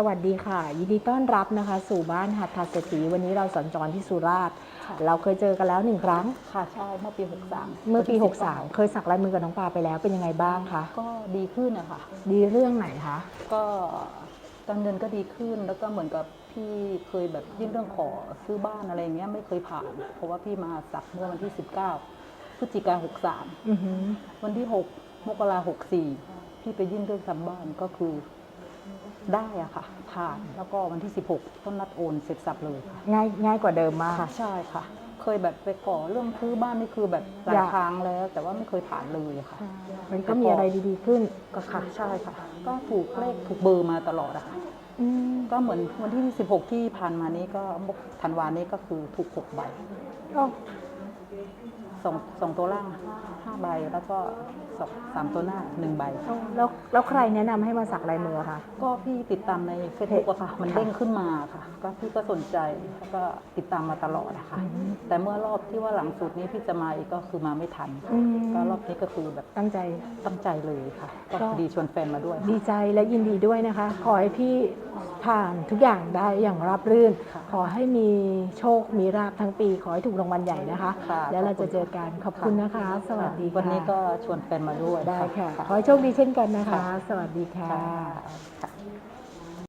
สวัสดีค่ะ ยินดีต้อนรับนะคะ สู่บ้านหัตถเศรษฐีวันนี้เราสัญจรที่สุราษฎร์ค่ะเราเคยเจอกันแล้วหนึ่งครั้ง ค่ะใช่เมื่อปี 63 เมื่อปีวันที่63 เคยสักลายมือกับน้องปลาไปแล้วเป็นยังไงบ้างคะก็ดีขึ้นอะค่ะดีเรื่องไหนคะก็การเงินก็ดีขึ้นแล้วก็เหมือนกับพี่เคยแบบยื่นเรื่องขอซื้อบ้านอะไรเงี้ยไม่เคยผ่าน เพราะว่าพี่มาสักเมื่อวันที่ 19พฤศจิกาอือหือ63วันที่ 6 มกรา64พี่ไปยื่นเรื่องทำบ้านก็คือ ได้อะค่ะ ผ่านแล้วก็วันที่ 16ก็นัดโอนเสร็จสับเลยค่ะง่ายง่ายกว่าเดิมมาก ค่ะใช่ค่ะ เคยแบบไปขอเรื่องซื้อบ้านนี่คือแบบหลาอยยาก ครั้งแล้ว แต่ว่าไม่เคยผ่านเลยค่ะ มันก็มีอะไรดีๆขึ้นก็ค่ะใช่ค่ะ ก็ถูกเลขถูกเบอร์มาตลอดอะค่ะ อืมก็เหมือนวันที่ 16 ที่ผ่านมานี้ก็ธันวานี้ก็คือถูก 6 ใบ ก็ สองสองตัวล่าง5ใบแล้วก็สองสามตัวหน้า1ใบ แล้วแล้วใครแนะนำให้มาสักลายมือคะ ก็พี่ติดตามในเฟซบุ๊กอะค่ะ มันเด้งขึ้นมาค่ะ ก็พี่ก็สนใจแล้วก็ติดตามมาตลอดอะค่ะแต่เมื่อรอบที่ว่าหลังสุดนี้พี่จะมาอีกก็คือมาไม่ทันอืม ก็รอบนี้ก็คือแบบตั้งใจ ตั้งใจเลยค่ะ ก็ก็ พอดีชวนแฟนมาด้วย ดีใจและยินดีด้วยนะคะ ขอให้พี่ ผ่านทุกอย่างได้อย่างราบรื่นค่ะขอให้มีโชคมีราบทั้งปี ขอให้ถูกรางวัลใหญ่นะคะ ค่ะแล้วเราขอบคุจะณเจอกันขอบคุณนะคะ สวัสดีค่ะวันนี้ก็ชวนแฟนมาด้วยได้ค่ะค่ะขอให้โชคดีเช่นกันนะคะ สวัสดีค่ะ ค่ะ